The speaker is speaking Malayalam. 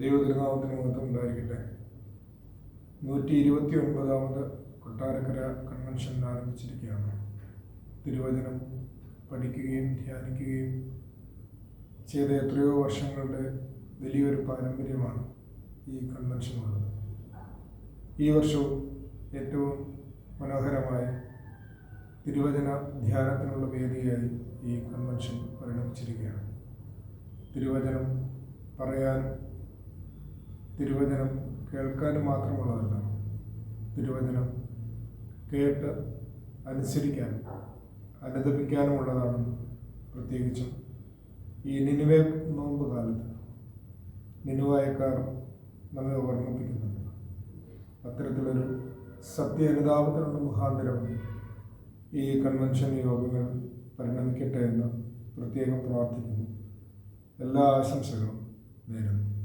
ദൈവതിരുനാമത്തിന് മഹത്വം ഉണ്ടായിരിക്കട്ടെ. നൂറ്റി ഇരുപത്തി ഒൻപതാമത് കൊട്ടാരക്കര കൺവെൻഷൻ ആരംഭിച്ചിരിക്കുകയാണ്. തിരുവചനം പഠിക്കുകയും ധ്യാനിക്കുകയും ചെയ്ത എത്രയോ വർഷങ്ങളുടെ വലിയൊരു പാരമ്പര്യമാണ് ഈ കൺവെൻഷനുള്ളത് ഈ വർഷവും ഏറ്റവും മനോഹരമായ തിരുവചന ധ്യാനത്തിനുള്ള വേദിയായി ഈ കൺവെൻഷൻ പരിണമിച്ചിരിക്കുകയാണ്. തിരുവചനം പറയാനും തിരുവചനം കേൾക്കാനും മാത്രമുള്ളതല്ല തിരുവചനം കേട്ട് അനുസരിക്കാനും അനുദപിക്കാനുമുള്ളതാണ് പ്രത്യേകിച്ചും ഈ നിനുവേ നോമ്പ് കാലത്ത് നിനുവായക്കാർ നമ്മെ ഓർമ്മിപ്പിക്കുന്നുണ്ട്. അത്തരത്തിലൊരു സത്യ അനുതാപത്തിനുള്ള മുഖാന്തരം ഈ കൺവെൻഷൻ യോഗങ്ങൾ പരിണമിക്കട്ടെ എന്ന് പ്രത്യേകം പ്രാർത്ഥിക്കുന്നു. എല്ലാ ആശംസകളും നേരുന്നു.